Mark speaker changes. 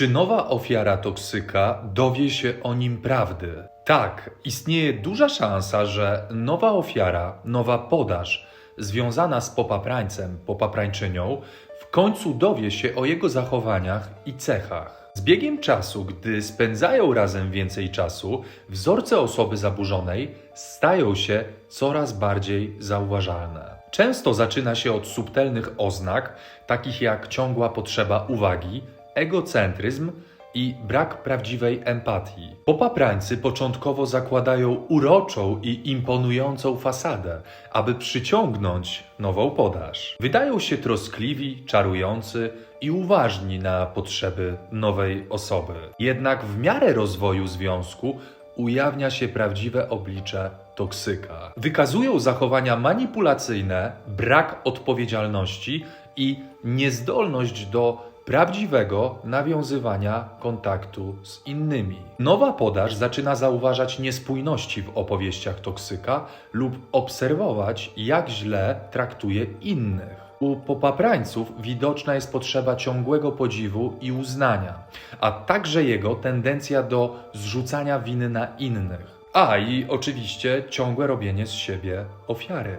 Speaker 1: Czy nowa ofiara toksyka dowie się o nim prawdy? Tak, istnieje duża szansa, że nowa ofiara, nowa podaż związana z popaprańcem, popaprańczynią w końcu dowie się o jego zachowaniach i cechach. Z biegiem czasu, gdy spędzają razem więcej czasu, wzorce osoby zaburzonej stają się coraz bardziej zauważalne. Często zaczyna się od subtelnych oznak, takich jak ciągła potrzeba uwagi, egocentryzm i brak prawdziwej empatii. Popaprańcy początkowo zakładają uroczą i imponującą fasadę, aby przyciągnąć nową podaż. Wydają się troskliwi, czarujący i uważni na potrzeby nowej osoby. Jednak w miarę rozwoju związku ujawnia się prawdziwe oblicze toksyka. Wykazują zachowania manipulacyjne, brak odpowiedzialności i niezdolność do prawdziwego nawiązywania kontaktu z innymi. Nowa podaż zaczyna zauważać niespójności w opowieściach toksyka lub obserwować, jak źle traktuje innych. U popaprańców widoczna jest potrzeba ciągłego podziwu i uznania, a także jego tendencja do zrzucania winy na innych. A i oczywiście ciągłe robienie z siebie ofiary.